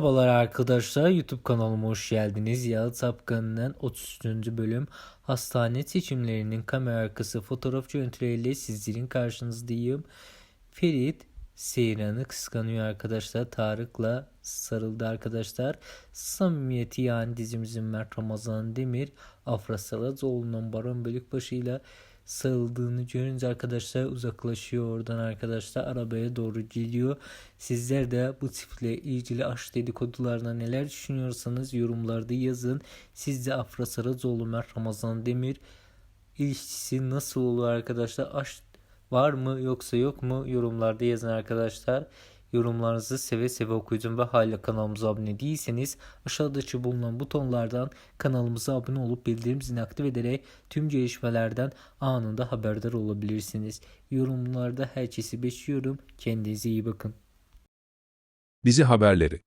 Merhabalar arkadaşlar YouTube kanalıma hoş geldiniz. Yalı Tapkan'ın 33. bölüm hastane seçimlerinin kamera arkası fotoğraf görüntüleriyle sizlerin karşınızdayım. Ferit Seyran'ı kıskanıyor arkadaşlar. Tarık'la sarıldı arkadaşlar. Samimiyeti yani dizimizin Mert Ramazan Demir Afra Saracoğlu'nun Baron Bölükbaşı'yla sarıldığını görünce arkadaşlar uzaklaşıyor oradan arkadaşlar arabaya doğru geliyor. Sizler de bu çiftle ilgili aşk dedikodularına neler düşünüyorsanız yorumlarda yazın. Sizce Afra Saracoğlu Mert Ramazan Demir ilişkisi nasıl olur arkadaşlar? Aşk var mı yoksa yok mu? Yorumlarda yazın arkadaşlar. Yorumlarınızı seve seve okuyacağım ve hala kanalımıza abone değilseniz aşağıdaki bulunan butonlardan kanalımıza abone olup bildirim zilini aktif ederek tüm gelişmelerden anında haberdar olabilirsiniz. Yorumlarda herkesi bekliyorum. Kendinize iyi bakın. Dizi haberleri